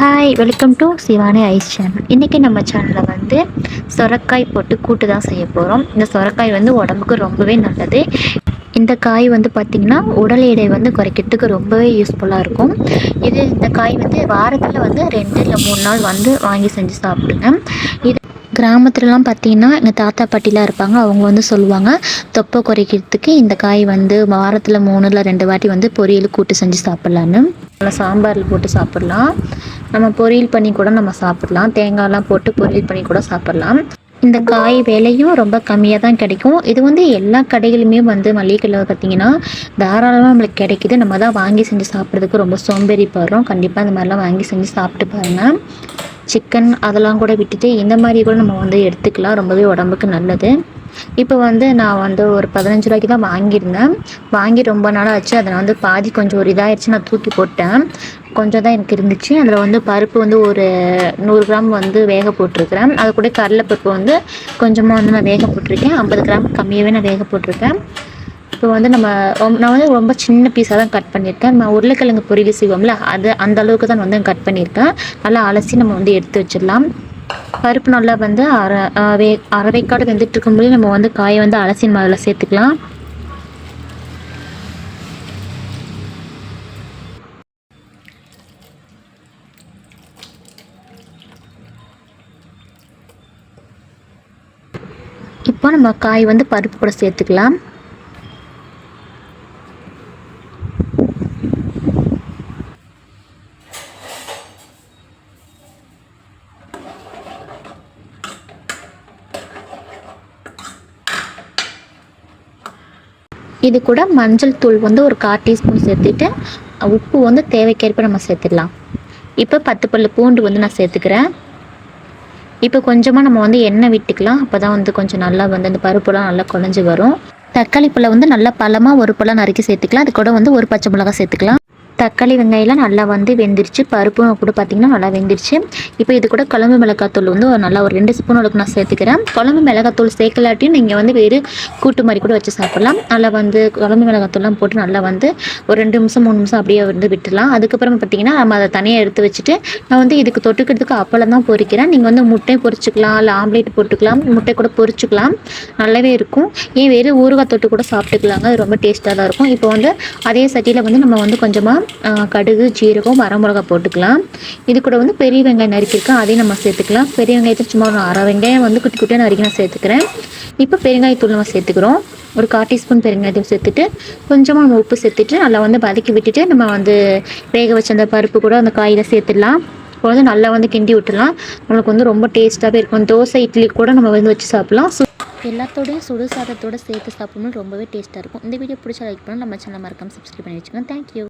Hi welcome to Shivani ice channel இன்றைக்கி நம்ம சேனலில் வந்து சொரக்காய் போட்டு கூட்டு தான் செய்ய போகிறோம் இந்த சொரக்காய் வந்து உடம்புக்கு ரொம்பவே நல்லது. இந்த காய் வந்து பார்த்திங்கன்னா உடல் எடை வந்து குறைக்கிறதுக்கு ரொம்பவே யூஸ்ஃபுல்லாக இருக்கும். இது இந்த காய் வந்து வாரத்தில் வந்து ரெண்டு இல்லை மூணு நாள் வந்து வாங்கி செஞ்சு சாப்பிடுங்க. இது கிராமத்துலலாம் பார்த்தீங்கன்னா எங்கள் தாத்தா பாட்டிலாம் இருப்பாங்க. அவங்க வந்து சொல்லுவாங்க தொப்பை குறைக்கிறதுக்கு இந்த காய் வந்து வாரத்தில் மூணு இல்லை ரெண்டு வாட்டி வந்து பொரியல் கூட்டு செஞ்சு சாப்பிட்லான்னு நல்லா சாம்பாரில் போட்டு சாப்பிட்லாம். நம்ம பொரியல் பண்ணி கூட நம்ம சாப்பிட்லாம். தேங்காயெலாம் போட்டு பொரியல் பண்ணி கூட சாப்பிட்லாம். இந்த காய் விலையும் ரொம்ப கம்மியாக தான் கிடைக்கும். இது வந்து எல்லா கடைகளுமே வந்து மளிகை கடையில் பார்த்தீங்கன்னா தாராளமாக நம்மளுக்கு கிடைக்கிது. நம்ம தான் வாங்கி செஞ்சு சாப்பிட்றதுக்கு ரொம்ப சோம்பேறி போடுறோம் கண்டிப்பாக இந்த மாதிரிலாம் வாங்கி செஞ்சு சாப்பிட்டு பாருங்கள் சிக்கன் அதெல்லாம் கூட விட்டுட்டு இந்த மாதிரி கூட நம்ம வந்து எடுத்துக்கலாம். ரொம்பவே உடம்புக்கு நல்லது. இப்போ வந்து நான் வந்து ஒரு பதினஞ்சு ரூபாய்க்கு தான் வாங்கியிருந்தேன். வாங்கி ரொம்ப நாள் ஆச்சு அதை வந்து பாதி கொஞ்சம் ஒரு இதாகிடுச்சு நான் தூக்கி போட்டேன். கொஞ்சம் தான் எனக்கு இருந்துச்சு. அதில் வந்து பருப்பு வந்து ஒரு நூறு கிராம் வந்து வேக போட்டிருக்கிறேன். அது கூட கடலைப்பருப்பு வந்து கொஞ்சமாக வந்து நான் வேக போட்டிருக்கேன். ஐம்பது கிராம் கம்மியாகவே நான் வேக போட்டிருக்கேன். இப்போ வந்து நம்ம நான் வந்து ரொம்ப சின்ன பீஸாக தான் கட் பண்ணியிருக்கேன். நம்ம உருளைக்கிழங்கு பொரியல் செய்வோம்ல அது அந்த அளவுக்கு தான் வந்து கட் பண்ணியிருக்கேன். நல்லா அலசி நம்ம வந்து எடுத்து வச்சிடலாம். பருப்பு நல்லா வந்து அரை வே அரை வெக்காடு வெந்துட்டு இருக்கும்போது நம்ம வந்து காயை வந்து அலசின் முதல்ல சேர்த்துக்கலாம். இப்போ நம்ம காய் வந்து பருப்பு கூட சேர்த்துக்கலாம். இது கூட மஞ்சள் தூள் வந்து ஒரு கால் டீஸ்பூன் சேர்த்துட்டு உப்பு வந்து தேவைக்கேற்ப நம்ம சேர்த்துடலாம். இப்போ பத்து பல்லு பூண்டு வந்து நான் சேர்த்துக்கிறேன். இப்போ கொஞ்சமாக நம்ம வந்து எண்ணெய் விட்டுக்கலாம். அப்போ தான் வந்து கொஞ்சம் நல்லா வந்து அந்த பருப்புலாம் நல்லா குழஞ்சி வரும். தக்காளி பழம் வந்து நல்லா பழமாக ஒரு பழம் நறுக்கி சேர்த்துக்கலாம். அது கூட வந்து ஒரு பச்சை மிளகா சேர்த்துக்கலாம். தக்காளி வெங்காயம்லாம் நல்லா வந்து வெந்துருச்சு. பருப்பும் கூட பார்த்திங்கன்னா நல்லா வெந்துருச்சு. இப்போ இது கூட குழம்பு மிளகாத்தூள் வந்து ஒரு நல்லா ஒரு ரெண்டு ஸ்பூன் அளவுக்கு நான் சேர்த்துக்கிறேன். குழம்பு மிளகாத்தூள் சேர்க்கலாட்டியும் நீங்கள் வந்து வேறு கூட்டு மாதிரி கூட வச்சு சாப்பிட்லாம். நல்லா வந்து குழம்பு மிளகாத்தூள்லாம் போட்டு நல்லா வந்து ஒரு ரெண்டு நிமிஷம் மூணு நிமிஷம் அப்படியே வந்து விட்டுலாம் அதுக்கப்புறம் பார்த்திங்கன்னா நம்ம அதை தனியாக எடுத்து வச்சுட்டு நான் வந்து இதுக்கு தொட்டுக்கிறதுக்கு அப்பளம் தான் பொறிக்கிறேன். நீங்கள் வந்து முட்டை பொறிச்சிக்கலாம் இல்லை ஆம்லேட் போட்டுக்கலாம் முட்டை கூட பொறிச்சிக்கலாம். நல்லாவே இருக்கும். ஏன் வேறு ஊறுகாய் தொட்டு கூட சாப்பிட்டுக்கலாங்க. அது ரொம்ப டேஸ்ட்டாக தான் இருக்கும். இப்போ வந்து அதே சட்டியில் வந்து நம்ம வந்து கொஞ்சமாக கடுகு ஜீரகம் வரமிளகா போட்டுக்கலாம். இது கூட வந்து பெரிய வெங்காயம் நறுக்கியிருக்கேன். அதையும் நம்ம சேர்த்துக்கலாம். பெரிய வெங்காயத்தை சும்மா ஒரு அரை வெங்காயம் வந்து குட்டி குட்டியாக நறுக்கி நான் சேர்த்துக்கிறேன். இப்போ பெருங்காயத்தூள் நம்ம சேர்த்துக்கிறோம். ஒரு கால் டீஸ்பூன் பெருங்காயத்தூள் சேர்த்துட்டு கொஞ்சமாக நம்ம உப்பு சேர்த்துட்டு நல்லா வந்து வதக்கி விட்டுட்டு நம்ம வந்து வேக வச்ச அந்த பருப்பு கூட அந்த காயில் சேர்த்துடலாம். இப்போ வந்து நல்லா வந்து கிண்டி விட்டுலாம் நம்மளுக்கு வந்து ரொம்ப டேஸ்ட்டாகவே இருக்கும். தோசை இட்லி கூட நம்ம வந்து வச்சு சாப்பிட்லாம். எல்லாத்தோடையும் சுடு சாதத்தோடு சேர்த்து சாப்பிடணும் ரொம்பவே டேஸ்ட்டாக இருக்கும். இந்த வீடியோ பிடிச்சா லைக் பண்ணால் நம்ம சேனல் மறக்காமல் சப்ஸ்கிரைப் பண்ணி வச்சுக்கோங்க. தேங்க்யூ